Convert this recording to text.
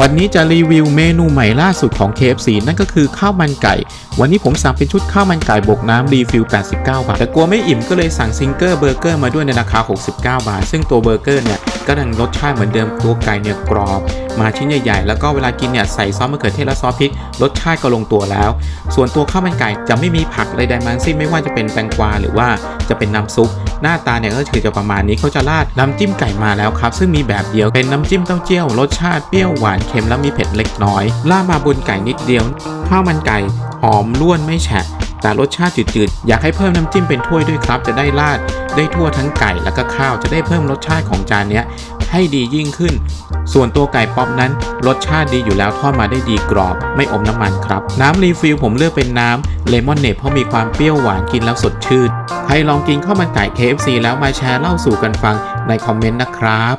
วันนี้จะรีวิวเมนูใหม่ล่าสุดของ KFC นั่นก็คือข้าวมันไก่ วันนี้ผมสั่งเป็นชุดข้าวมันไก่บกน้ำรีฟิล 89 บาท แต่กลัวไม่อิ่มก็เลยสั่งซิงเกอร์เบอร์เกอร์มาด้วยในราคา 69 บาท ซึ่งตัวเบอร์เกอร์เนี่ยก็ดังรสชาติเหมือนเดิมตัวไก่เนี่ยกรอบ มาชิ้นใหญ่ๆ แล้วก็เวลากินเนี่ยใส่ซอสมะเขือเทศและซอสพริก รสชาติก็ลงตัวแล้ว ส่วนตัวข้าวมันไก่จะไม่มีผักใดๆมั้งสิ้นไม่ว่าจะเป็นแตงกวาหรือว่าจะเป็นน้ำซุป หน้าตาเนี่ยก็คือจะประมาณนี้เขาจะราดน้ำจิ้มไก่มาแล้วครับ ซึ่งมีแบบเดียวเป็นน้ำจิ้มเต้าเจี้ยวรสชาติเปรี้ยวหวานเค็มและมีเผ็ดเล็กน้อยล่าดมาบนไก่นิดเดียวข้าวมันไก่หอมล้วนไม่แฉะแต่รสชาติจืดๆ อยากให้เพิ่มน้ำจิ้มเป็นถ้วยด้วยครับ จะได้ราดได้ทั่วทั้งไก่แล้วก็ข้าวจะได้เพิ่มรสชาติของจานเนี้ย ให้ดียิ่งขึ้น ส่วนตัวไก่ป๊อปนั้น รสชาติดีอยู่แล้วทอดมาได้ดีกรอบ ไม่อมน้ำมันครับ น้ำรีฟิลผมเลือกเป็นน้ำเลมอนเนตเพราะมีความเปรี้ยวหวานกินแล้วสดชื่น ใครลองกินข้าวมันไก่ KFC แล้วมาแชร์เล่าสู่กันฟังในคอมเมนต์นะครับ